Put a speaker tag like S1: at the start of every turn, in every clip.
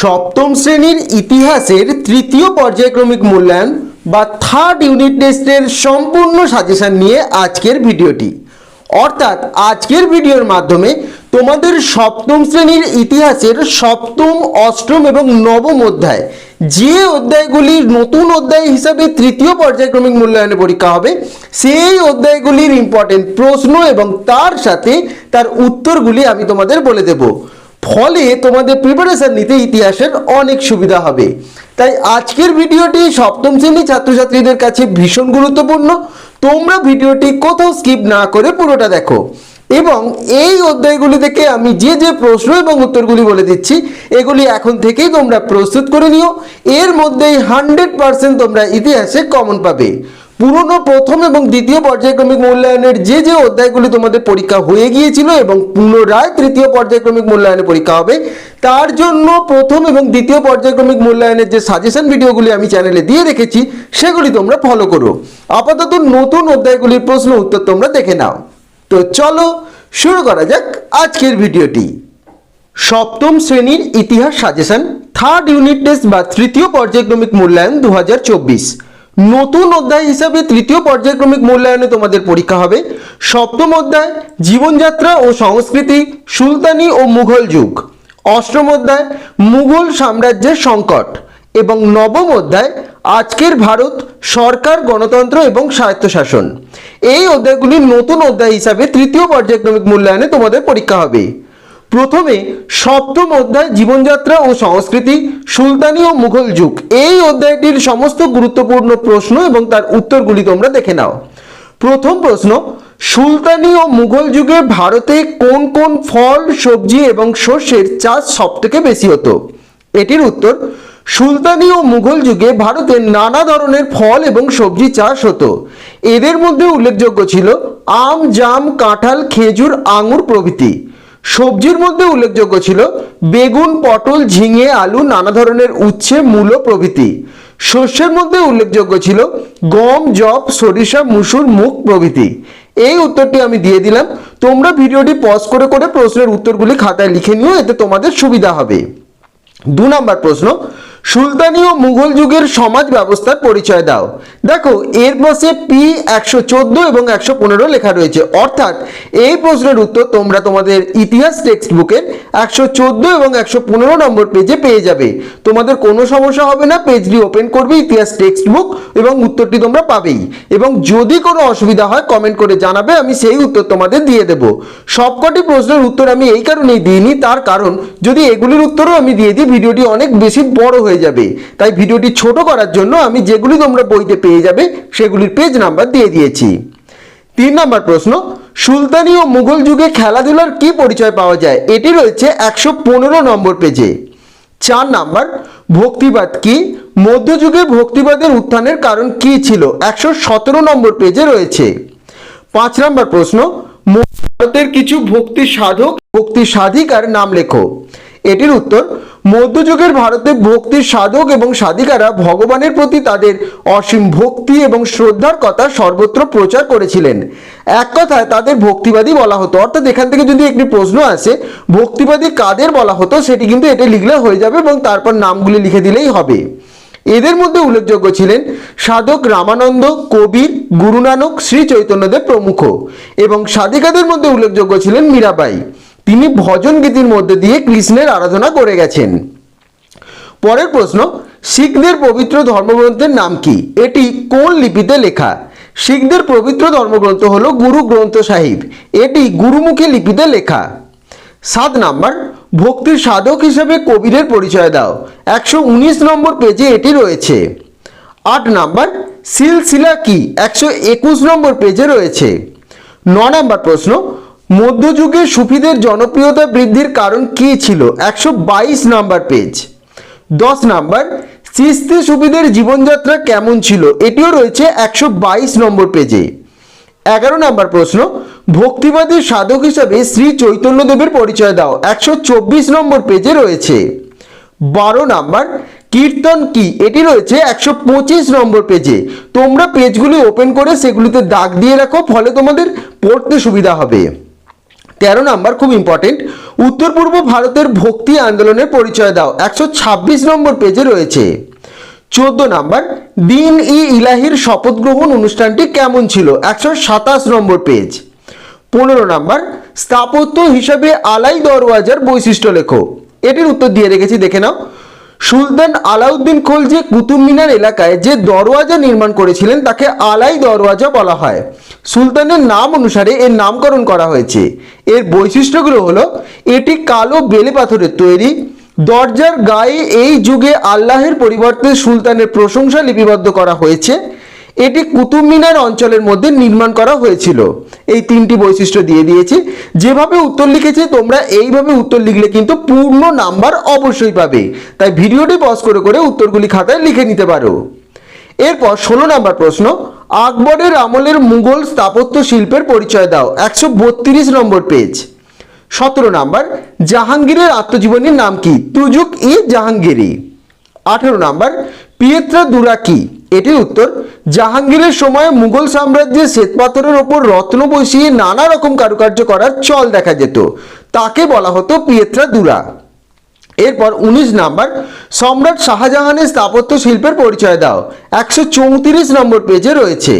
S1: সপ্তম শ্রেণীর ইতিহাসের তৃতীয় পর্যায়ক্রমিক মূল্যায়ন বা থার্ড ইউনিট টেস্টের সম্পূর্ণ সাজেশন নিয়ে আজকের ভিডিওটি অর্থাৎ আজকের ভিডিওর মাধ্যমে তোমাদের সপ্তম শ্রেণীর ইতিহাসের সপ্তম অষ্টম এবং নবম অধ্যায় যে অধ্যায়গুলির নতুন অধ্যায় হিসাবে তৃতীয় পর্যায়ক্রমিক মূল্যায়নে পরীক্ষা হবে সেই অধ্যায়গুলির ইম্পর্টেন্ট প্রশ্ন এবং তার সাথে তার উত্তরগুলি আমি তোমাদের বলে দেবো ফলে তোমাদের প্রিপারেশান নিতে ইতিহাসের অনেক সুবিধা হবে তাই আজকের ভিডিওটি সপ্তম শ্রেণীর ছাত্রছাত্রীদের কাছে ভীষণ গুরুত্বপূর্ণ তোমরা ভিডিওটি কোথাও স্কিপ না করে পুরোটা দেখো এবং এই অধ্যায়গুলি থেকে আমি যে যে প্রশ্ন এবং উত্তরগুলি বলে দিচ্ছি এগুলি এখন থেকেই তোমরা প্রস্তুত করে নিও এর মধ্যেই হান্ড্রেড পারসেন্ট তোমরা ইতিহাসে কমন পাবে পুরনো প্রথম এবং দ্বিতীয় পর্যায়ক্রমিক মূল্যায়নের যে যে অধ্যায়গুলি তোমাদের পরীক্ষা হয়ে গিয়েছিল এবং পুনরায় তৃতীয় পর্যায়ক্রমিক মূল্যায়নের পরীক্ষা হবে তার জন্য প্রথম এবং দ্বিতীয় পর্যায়ক্রমিক মূল্যায়নের যে সাজেশন ভিডিওগুলি আমি চ্যানেলে দিয়ে রেখেছি সেগুলি তোমরা ফলো করো আপাতত নতুন অধ্যায়গুলির প্রশ্ন উত্তর তোমরা দেখে নাও তো চলো শুরু করা যাক আজকের ভিডিওটি সপ্তম শ্রেণীর ইতিহাস সাজেশন থার্ড ইউনিট টেস্ট বা তৃতীয় পর্যায়ক্রমিক মূল্যায়ন দু নতুন অধ্যায় হিসাবে তৃতীয় পর্যায়ক্রমিক মূল্যায়নে তোমাদের পরীক্ষা হবে সপ্তম অধ্যায় জীবনযাত্রা ও সংস্কৃতি সুলতানি ও মুঘল যুগ অষ্টম অধ্যায় মুঘল সাম্রাজ্যের সংকট এবং নবম অধ্যায় আজকের ভারত সরকার গণতন্ত্র এবং স্বায়ত্তশাসন এই অধ্যায়গুলি নতুন অধ্যায় হিসাবে তৃতীয় পর্যায়ক্রমিক মূল্যায়নে তোমাদের পরীক্ষা হবে প্রথমে সপ্তম অধ্যায় জীবনযাত্রা ও সংস্কৃতি সুলতানি ও মুঘল যুগ এই অধ্যায়টির সমস্ত গুরুত্বপূর্ণ প্রশ্ন এবং তার উত্তরগুলি তোমরা দেখে নাও প্রথম প্রশ্ন সুলতানি ও মুঘল যুগে ভারতে কোন কোন ফল সবজি এবং শস্যের চাষ সবথেকে বেশি হতো এটির উত্তর সুলতানি ও মুঘল যুগে ভারতে নানা ধরনের ফল এবং সবজি চাষ হতো এদের মধ্যে উল্লেখযোগ্য ছিল আম জাম কাঁঠাল খেজুর আঙুর প্রভৃতি সবজির মধ্যে উল্লেখযোগ্য ছিল বেগুন পটল ঝিঙে আলু নানা ধরনের উচ্ছে মূলো প্রভৃতি শস্যের মধ্যে উল্লেখযোগ্য ছিল গম জব সরিষা মুসুর মুখ প্রভৃতি এই উত্তরটি আমি দিয়ে দিলাম তোমরা ভিডিওটি পজ করে করে প্রশ্নের উত্তরগুলি খাতায় লিখে নিও এতে তোমাদের সুবিধা হবে দু নম্বর প্রশ্ন সুলতানি ও মুঘল যুগের সমাজ ব্যবস্থার পরিচয় দাও দেখো এর পাশে পি একশো চোদ্দো এবং একশো পনেরো লেখা রয়েছে অর্থাৎ এই প্রশ্নের উত্তর তোমরা তোমাদের ইতিহাস টেক্সট বুকের একশো চোদ্দো এবং একশো পনেরো নম্বর পেজে পেয়ে যাবে তোমাদের কোনো সমস্যা হবে না পেজটি ওপেন করবে ইতিহাস টেক্সট বুক এবং উত্তরটি তোমরা পাবেই এবং যদি কোনো অসুবিধা হয় কমেন্ট করে জানাবে আমি সেই উত্তর তোমাদের দিয়ে দেব সবকটি প্রশ্নের উত্তর আমি এই কারণেই দিইনি তার কারণ যদি এগুলির উত্তরও আমি দিয়ে দিই ভিডিওটি অনেক বেশি বড় হয়ে হয়ে যাবে তাই ভিডিওটি ছোট করার জন্য আমি যেগুলি তোমরা বইতে পেয়ে যাবে সেগুলির পেজ নাম্বার দিয়ে দিয়েছি তিন নম্বর প্রশ্ন সুলতানি ও মুঘল যুগে খেলাধুলার কি পরিচয় পাওয়া যায় এটি রয়েছে একশো পনেরো নম্বর পেজে চার নাম্বার ভক্তিবাদ কি মধ্যযুগে ভক্তিবাদের উত্থানের কারণ কি ছিল একশো সতেরো নম্বর পেজে রয়েছে পাঁচ নাম্বার প্রশ্ন ভারতের কিছু ভক্তি সাধক ভক্তি সাধিকার নাম লেখো এটির উত্তর মধ্যযুগের ভারতে ভক্তির সাধক এবং সাধিকারা ভগবানের প্রতি তাদের অসীম ভক্তি এবং শ্রদ্ধার কথা সর্বত্র প্রচার করেছিলেন এক কথায় তাদের ভক্তিবাদী বলা হতো অর্থাৎ এখান থেকে যদি একটি প্রশ্ন আসে ভক্তিবাদী কাদের বলা হতো সেটি কিন্তু এটা লিখলে হয়ে যাবে এবং তারপর নামগুলি লিখে দিলেই হবে এদের মধ্যে উল্লেখযোগ্য ছিলেন সাধক রামানন্দ কবির গুরু নানক শ্রী চৈতন্যদেব প্রমুখ এবং সাধিকাদের মধ্যে উল্লেখযোগ্য ছিলেন মীরাবাই তিনি ভজন গীতির মধ্যে দিয়ে কৃষ্ণের আরাধনা করে গেছেন পরের প্রশ্ন শিখদের পবিত্র ধর্মগ্রন্থের নাম কি এটি কোন লিপিতে লেখা শিখদের পবিত্র ধর্মগ্রন্থ হল গুরু গ্রন্থ সাহিব এটি গুরুমুখী লিপিতে লেখা সাত নাম্বার ভক্তির সাধক হিসেবে কবিরের পরিচয় দাও একশো উনিশ নম্বর পেজে এটি রয়েছে আট নাম্বার সিলসিলা কি একশো একুশ নম্বর পেজে রয়েছে ন নাম্বার প্রশ্ন মধ্যযুগে সুফিদের জনপ্রিয়তা বৃদ্ধির কারণ কি ছিল একশো বাইশ নাম্বার পেজ দশ নাম্বার সিস্তি সুফিদের জীবনযাত্রা কেমন ছিল এটিও রয়েছে একশো বাইশ নম্বর পেজে এগারো নম্বর প্রশ্ন ভক্তিবাদী সাধক হিসাবে শ্রী চৈতন্যদেবের পরিচয় দাও একশো চব্বিশ নম্বর পেজে রয়েছে বারো নাম্বার কীর্তন কি এটি রয়েছে একশো পঁচিশ নম্বর পেজে তোমরা পেজগুলি ওপেন করে সেগুলিতে দাগ দিয়ে রাখো ফলে তোমাদের পড়তে সুবিধা হবে তেরো নম্বর খুব ইম্পর্টেন্ট উত্তর পূর্ব ভারতের ভক্তি আন্দোলনের পরিচয় দাও একশো ছাব্বিশ নম্বর পেজে রয়েছে চোদ্দ নম্বর দিন ই ইলাহির শপথ গ্রহণ অনুষ্ঠানটি কেমন ছিল একশো সাতাশ নম্বর পেজ পনেরো নম্বর স্থাপত্য হিসাবে আলাই দরওয়াজার বৈশিষ্ট্য লেখো এটির উত্তর দিয়ে রেখেছি দেখে নাও সুলতান আলাউদ্দিন খলজি কুতুব মিনার এলাকায় যে দরওয়াজা নির্মাণ করেছিলেন তাকে আলাই দরওয়াজা বলা হয় সুলতানের নাম অনুসারে এর নামকরণ করা হয়েছে এর বৈশিষ্ট্যগুলো হলো এটি কালো বেলে পাথরের তৈরি দরজার গায়ে এই যুগে আল্লাহের পরিবর্তে সুলতানের প্রশংসা লিপিবদ্ধ করা হয়েছে এটি কুতুব মিনার অঞ্চলের মধ্যে নির্মাণ করা হয়েছিল এই তিনটি বৈশিষ্ট্য দিয়ে দিয়েছে যেভাবে উত্তর লিখেছে তোমরা এইভাবে উত্তর লিখলে কিন্তু পূর্ণ নাম্বার অবশ্যই পাবে তাই ভিডিওটি পজ করে করে উত্তরগুলি খাতায় লিখে নিতে পারো এরপর ষোলো নাম্বার প্রশ্ন আকবরের আমলের মুঘল স্থাপত্য শিল্পের পরিচয় দাও একশো বত্রিশ নম্বর পেজ সতেরো নাম্বার জাহাঙ্গীরের আত্মজীবনীর নাম কি তুজুক ই জাহাঙ্গীরি আঠেরো নাম্বার পিয়েত্রা কি এটির উত্তর জাহাঙ্গীরের সময় মুঘল সাম্রাজ্যে শ্বেতপাথরের ওপর রত্ন বসিয়ে নানা রকম কারুকার্য করার চল দেখা যেত তাকে বলা হতো পিয়েত্রা দুরা এরপর উনিশ নাম্বার সম্রাট শাহজাহানের স্থাপত্য শিল্পের পরিচয় দাও একশো চৌত্রিশ নম্বর পেজে রয়েছে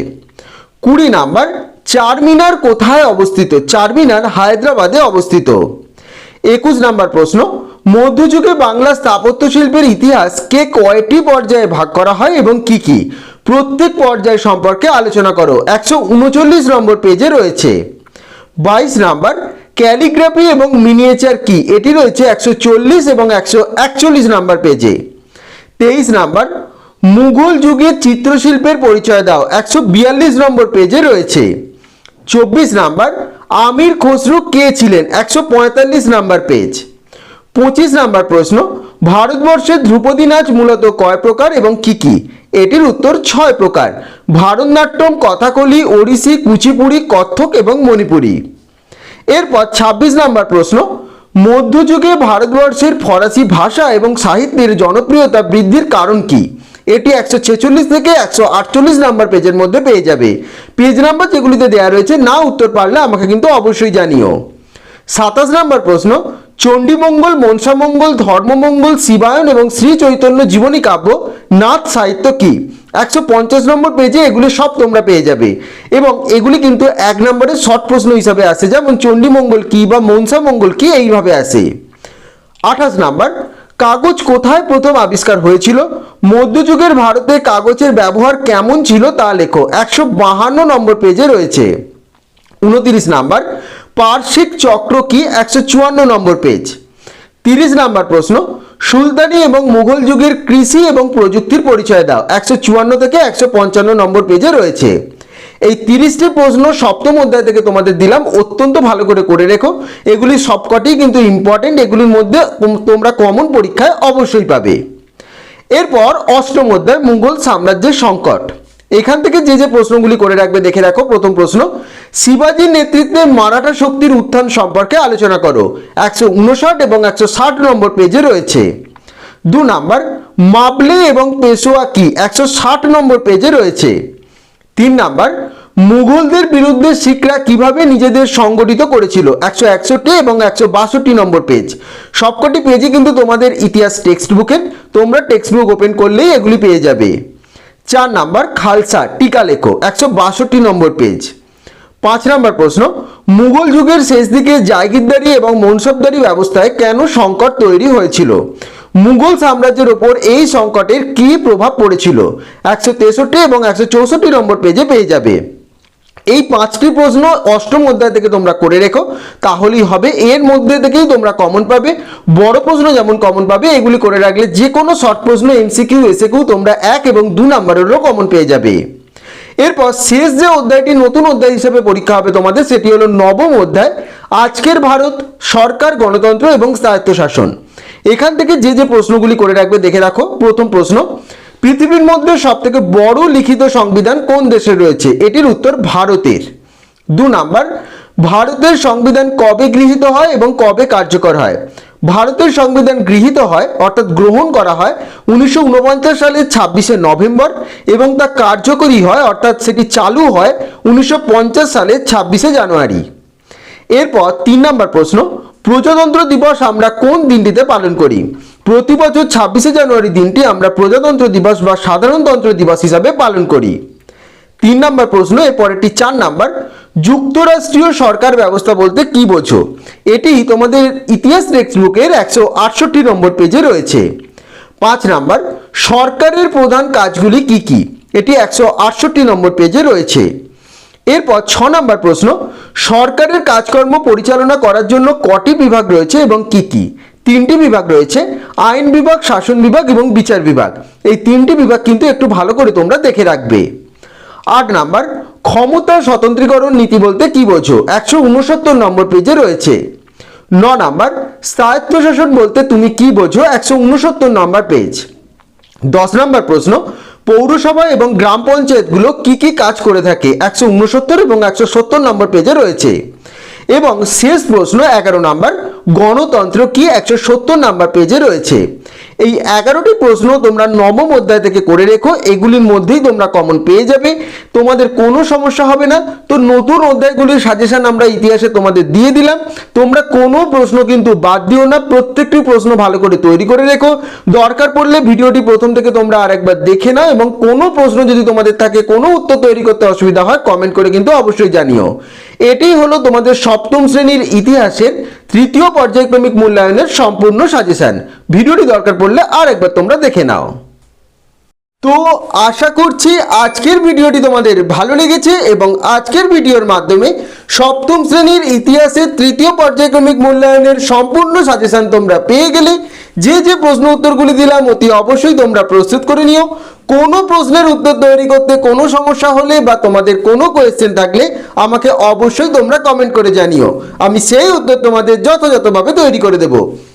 S1: কুড়ি নাম্বার চারমিনার কোথায় অবস্থিত চারমিনার হায়দ্রাবাদে অবস্থিত একুশ নাম্বার প্রশ্ন মধ্যযুগে বাংলা স্থাপত্য শিল্পের ইতিহাস কে কয়টি পর্যায়ে ভাগ করা হয় এবং কি কি প্রত্যেক পর্যায় সম্পর্কে আলোচনা করো একশো উনচল্লিশ নম্বর পেজে রয়েছে বাইশ নাম্বার ক্যালিগ্রাফি এবং মিনিয়েচার কি এটি রয়েছে একশো চল্লিশ এবং একশো একচল্লিশ নাম্বার পেজে তেইশ নাম্বার মুঘল যুগের চিত্রশিল্পের পরিচয় দাও একশো বিয়াল্লিশ নম্বর পেজে রয়েছে চব্বিশ নাম্বার আমির খসরু কে ছিলেন একশো পঁয়তাল্লিশ নাম্বার পেজ পঁচিশ নাম্বার প্রশ্ন ভারতবর্ষের ধ্রুপদী নাচ মূলত কয় প্রকার এবং কি কি এটির উত্তর ছয় প্রকার ভারতনাট্যম কথাকলি ওড়িশি কুচিপুড়ি কত্থক এবং মণিপুরি এরপর ২৬ নাম্বার প্রশ্ন মধ্যযুগে ভারতবর্ষের ফরাসি ভাষা এবং সাহিত্যের জনপ্রিয়তা বৃদ্ধির কারণ কি এটি একশো ছেচল্লিশ থেকে একশো আটচল্লিশ নাম্বার পেজের মধ্যে পেয়ে যাবে পেজ নাম্বার যেগুলিতে দেওয়া রয়েছে না উত্তর পারলে আমাকে কিন্তু অবশ্যই জানিও সাতাশ নাম্বার প্রশ্ন চণ্ডীমঙ্গল মনসামঙ্গল ধর্মমঙ্গল শিবায়ন এবং শ্রী চৈতন্য জীবনী কাব্য নাথ সাহিত্য কি একশো পঞ্চাশ নম্বর পেজে এগুলি সব তোমরা পেয়ে যাবে এবং এগুলি কিন্তু এক নম্বরে শর্ট প্রশ্ন হিসাবে আসে যেমন চণ্ডীমঙ্গল কি বা মনসামঙ্গল কি এইভাবে আসে আঠাশ নাম্বার কাগজ কোথায় প্রথম আবিষ্কার হয়েছিল মধ্যযুগের ভারতে কাগজের ব্যবহার কেমন ছিল তা লেখো একশো বাহান্ন নম্বর পেজে রয়েছে উনতিরিশ নাম্বার পার্শ্বিক চক্র কি একশো চুয়ান্ন নম্বর পেজ তিরিশ নম্বর প্রশ্ন সুলতানি এবং মুঘল যুগের কৃষি এবং প্রযুক্তির পরিচয় দাও একশো চুয়ান্ন থেকে একশো পঞ্চান্ন নম্বর পেজে রয়েছে এই তিরিশটি প্রশ্ন সপ্তম অধ্যায় থেকে তোমাদের দিলাম অত্যন্ত ভালো করে করে রেখো এগুলি সবকটি কিন্তু ইম্পর্টেন্ট এগুলির মধ্যে তোমরা কমন পরীক্ষায় অবশ্যই পাবে এরপর অষ্টম অধ্যায় মুঘল সাম্রাজ্যের সংকট এখান থেকে যে যে প্রশ্নগুলি করে রাখবে দেখে রাখো প্রথম প্রশ্ন শিবাজির নেতৃত্বে মারাঠা শক্তির উত্থান সম্পর্কে আলোচনা করো একশো উনষাট এবং একশো ষাট নম্বর পেজে রয়েছে দু নাম্বার মাবলে এবং পেশোয়া কি একশো ষাট নম্বর পেজে রয়েছে তিন নাম্বার মুঘলদের বিরুদ্ধে শিখরা কিভাবে নিজেদের সংগঠিত করেছিল একশো একষট্টি এবং একশো বাষট্টি নম্বর পেজ সবকটি পেজই কিন্তু তোমাদের ইতিহাস টেক্সট বুকের তোমরা টেক্সট বুক ওপেন করলেই এগুলি পেয়ে যাবে চার নাম্বার খালসা টিকা লেখো একশো বাষট্টি নম্বর পেজ পাঁচ নম্বর প্রশ্ন মুঘল যুগের শেষ দিকে জায়গিরদারি এবং মনসবদারি ব্যবস্থায় কেন সংকট তৈরি হয়েছিল মুঘল সাম্রাজ্যের ওপর এই সংকটের কী প্রভাব পড়েছিল একশো তেষট্টি এবং একশো চৌষট্টি নম্বর পেজে পেয়ে যাবে এই পাঁচটি প্রশ্ন অষ্টম অধ্যায় থেকে তোমরা করে রেখো তাহলেই হবে এর মধ্যে থেকেই তোমরা কমন পাবে বড় প্রশ্ন যেমন কমন পাবে এগুলি করে রাখলে যে কোনো শর্ট প্রশ্ন এমসিকিউ কেউ তোমরা এক এবং দু নম্বরেরও কমন পেয়ে যাবে এরপর শেষ যে অধ্যায়টি নতুন অধ্যায় হিসেবে পরীক্ষা হবে তোমাদের সেটি হলো নবম অধ্যায় আজকের ভারত সরকার গণতন্ত্র এবং স্বায়ত্তশাসন এখান থেকে যে যে প্রশ্নগুলি করে রাখবে দেখে রাখো প্রথম প্রশ্ন পৃথিবীর মধ্যে সবথেকে বড় লিখিত সংবিধান কোন দেশে রয়েছে এটির উত্তর ভারতের দু নাম্বার ভারতের সংবিধান কবে গৃহীত হয় এবং কবে কার্যকর হয় ভারতের সংবিধান গৃহীত হয় অর্থাৎ গ্রহণ করা হয় উনিশশো সালের ছাব্বিশে নভেম্বর এবং তা কার্যকরী হয় অর্থাৎ সেটি চালু হয় উনিশশো সালের ছাব্বিশে জানুয়ারি এরপর তিন নম্বর প্রশ্ন প্রজাতন্ত্র দিবস আমরা কোন দিনটিতে পালন করি প্রতি বছর ছাব্বিশে জানুয়ারি দিনটি আমরা প্রজাতন্ত্র দিবস বা সাধারণতন্ত্র দিবস হিসাবে পালন করি তিন নম্বর প্রশ্ন এর পরেরটি চার নাম্বার যুক্তরাষ্ট্রীয় সরকার ব্যবস্থা বলতে কি বোঝো এটি তোমাদের ইতিহাস টেক্সটবুকের একশো আটষট্টি নম্বর পেজে রয়েছে পাঁচ নাম্বার সরকারের প্রধান কাজগুলি কি কি এটি একশো আটষট্টি নম্বর পেজে রয়েছে এরপর ছ নম্বর প্রশ্ন সরকারের কাজকর্ম পরিচালনা করার জন্য কটি বিভাগ রয়েছে এবং কি কি তিনটি বিভাগ রয়েছে আইন বিভাগ শাসন বিভাগ এবং বিচার বিভাগ এই তিনটি বিভাগ কিন্তু একটু ভালো করে তোমরা দেখে রাখবে আট নাম্বার ক্ষমতা স্বতন্ত্রীকরণ নীতি বলতে কি বোঝো একশো উনসত্তর নম্বর পেজে রয়েছে ন নাম্বার স্বায়ত্তশাসন বলতে তুমি কি বোঝো একশো উনসত্তর নম্বর পেজ দশ নম্বর প্রশ্ন পৌরসভা এবং গ্রাম পঞ্চায়েতগুলো কি কি কাজ করে থাকে একশো উনসত্তর এবং একশো সত্তর নম্বর পেজে রয়েছে এবং শেষ প্রশ্ন এগারো নম্বর গণতন্ত্র কি একশো সত্তর নম্বর পেজে রয়েছে এই এগারোটি প্রশ্ন তোমরা নবম অধ্যায় থেকে করে রেখো এগুলির মধ্যেই তোমরা কমন পেয়ে যাবে তোমাদের কোনো সমস্যা হবে না তো নতুন অধ্যায়গুলির সাজেশান আমরা ইতিহাসে তোমাদের দিয়ে দিলাম তোমরা কোনো প্রশ্ন কিন্তু বাদ দিও না প্রত্যেকটি প্রশ্ন ভালো করে তৈরি করে রেখো দরকার পড়লে ভিডিওটি প্রথম থেকে তোমরা আরেকবার দেখে নাও এবং কোনো প্রশ্ন যদি তোমাদের থাকে কোনো উত্তর তৈরি করতে অসুবিধা হয় কমেন্ট করে কিন্তু অবশ্যই জানিও এটি হলো তোমাদের সপ্তম শ্রেণীর ইতিহাসের তৃতীয় পর্যায়ক্রমিক মূল্যায়নের সম্পূর্ণ সাজেশান ভিডিওটি দরকার করলে আরেকবার তোমরা দেখে নাও তো আশা করছি আজকের ভিডিওটি তোমাদের ভালো লেগেছে এবং আজকের ভিডিওর মাধ্যমে সপ্তম শ্রেণীর ইতিহাসের তৃতীয় পর্যায়ক্রমিক মূল্যায়নের সম্পূর্ণ সাজেশান তোমরা পেয়ে গেলে যে যে প্রশ্ন উত্তরগুলি দিলাম অতি অবশ্যই তোমরা প্রস্তুত করে নিও কোনো প্রশ্নের উত্তর তৈরি করতে কোনো সমস্যা হলে বা তোমাদের কোনো কোয়েশ্চেন থাকলে আমাকে অবশ্যই তোমরা কমেন্ট করে জানিও আমি সেই উত্তর তোমাদের যথাযথভাবে তৈরি করে দেবো